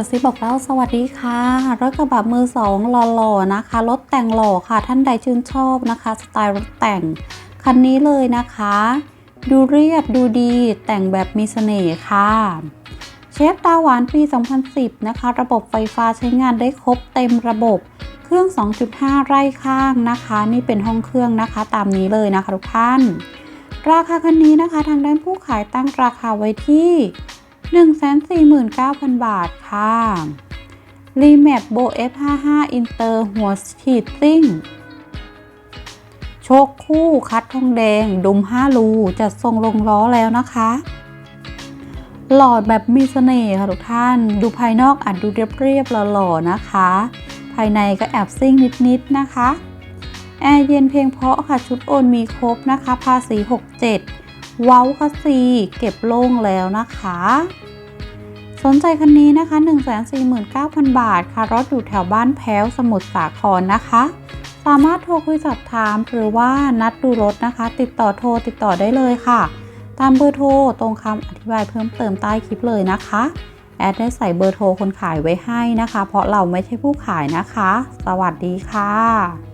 กระซิบบอกเล่าสวัสดีค่ะรถกระบะมือสองหล่อๆนะคะรถแต่งหล่อค่ะท่านใดชื่นชอบนะคะ สไตล์รถแต่งคันนี้เลยนะคะ ดูเรียบดูดีแต่งแบบมีเสน่ห์ค่ะเชฟตาหวานปี 2010 นะคะ ระบบไฟฟ้าใช้งานได้ครบเต็มระบบเครื่อง 2.5 ไร่ข้างนะคะ นี่เป็นห้องเครื่องนะคะ ตามนี้เลยนะคะทุกท่าน ราคาคันนี้นะคะ ทางด้านผู้ขายตั้งราคาไว้ที่ 149,000 บาทค่ะ r e m a p Bo F55 Inter หัวฉีดซิ่ง โชคคู่คัดทองแดง ดุม 5 รูจัดทรงลงล้อแล้วนะคะ หลอดแบบมีเสน่ห์ค่ะทุกท่าน ดูภายนอกอาจดูเรียบๆหล่อๆนะคะ ภายในก็แอบซิ่งนิดๆนะคะ แอร์เย็นเพียงเพราะค่ะ ชุดโอนมีครบนะคะ ภาษี 67 เว้าคัสซีเก็บโล่งแล้วนะคะ สนใจคันนี้นะคะ 149,000 บาทค่ะ รถอยู่แถวบ้านแพ้วสมุทรสาครนะคะ สามารถโทรคุยสอบถามหรือว่านัดดูรถนะคะ ติดต่อโทรติดต่อได้เลยค่ะ ตามเบอร์โทรตรงคำอธิบายเพิ่มเติมใต้คลิปเลยนะคะแอดได้ใส่เบอร์โทรคนขายไว้ให้นะคะ เพราะเราไม่ใช่ผู้ขายนะคะ สวัสดีค่ะ